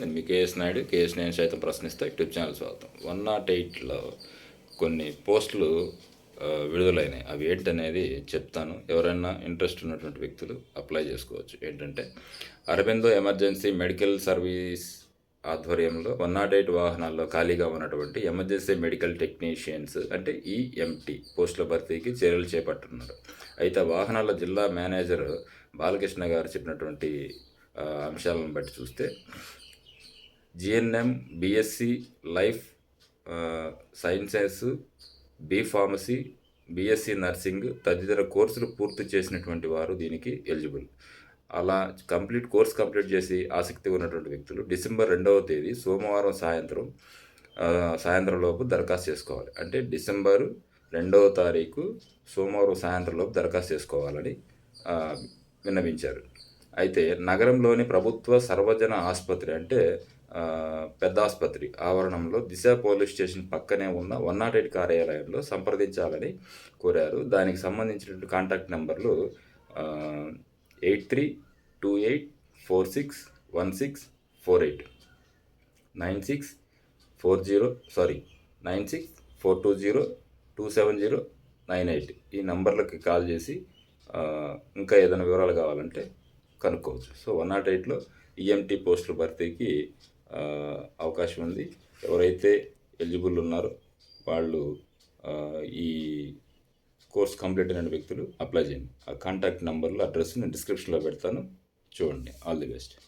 నేను మీ KS Naidu KS నేను సైతం ప్రశ్నిస్తే యూట్యూబ్ ఛానల్ స్వాగతం వన్ నాట్ ఎయిట్లో కొన్ని పోస్టులు విడుదలైనాయి. అవి ఏంటనేది చెప్తాను. ఎవరైనా ఇంట్రెస్ట్ ఉన్నటువంటి వ్యక్తులు అప్లై చేసుకోవచ్చు. ఏంటంటే అరబిందో ఎమర్జెన్సీ మెడికల్ సర్వీస్ ఆధ్వర్యంలో వన్ నాట్ ఎయిట్ వాహనాల్లో ఖాళీగా ఉన్నటువంటి ఎమర్జెన్సీ మెడికల్ టెక్నీషియన్స్ అంటే ఈఎంటీ పోస్టుల భర్తీకి చర్యలు చేపట్టున్నారు అయితే వాహనాల జిల్లా మేనేజర్ బాలకృష్ణ గారు చెప్పినటువంటి అంశాలను బట్టి చూస్తే GNM BSc life sciences B pharmacy BSc nursing తదితర కోర్సులు పూర్తి చేసినటువంటి వారు దీనికి ఎలిజిబుల్. అలా కంప్లీట్ కోర్స్ కంప్లీట్ చేసి ఆసక్తి ఉన్నటువంటి వ్యక్తులు డిసెంబర్ రెండవ తేదీ సోమవారం సాయంత్రం సాయంత్రం లోపు దరఖాస్తు చేసుకోవాలి. అంటే డిసెంబర్ రెండవ తారీఖు సోమవారం సాయంత్రం లోపు దరఖాస్తు చేసుకోవాలని విన్నవించారు. అయితే నగరంలోని ప్రభుత్వ సర్వజన ఆసుపత్రి అంటే పెద్ద ఆసుపత్రి ఆవరణంలో దిశ పోలీస్ స్టేషన్ పక్కనే ఉన్న వన్ నాట్ ఎయిట్ కార్యాలయంలో సంప్రదించాలని కోరారు. దానికి సంబంధించినటువంటి కాంటాక్ట్ నెంబర్లు eight three two eight four six one six four eight. Nine six four zero sorry nine six four two zero two seven zero nine eight. ఈ నంబర్లకి call చేసి ఇంకా ఏదైనా వివరాలు కావాలంటే కనుక్కోవచ్చు. సో వన్ నాట్ ఎయిట్లో ఈఎంటీ పోస్టుల భర్తీకి అవకాశం ఉంది. ఎవరైతే ఎలిజిబుల్ ఉన్నారో వాళ్ళు ఈ కోర్స్ కంప్లీట్ అయిన వ్యక్తులు అప్లై చేయండి. ఆ కాంటాక్ట్ నెంబర్లు అడ్రస్ నేను డిస్క్రిప్షన్లో పెడతాను. చూడండి. All the best.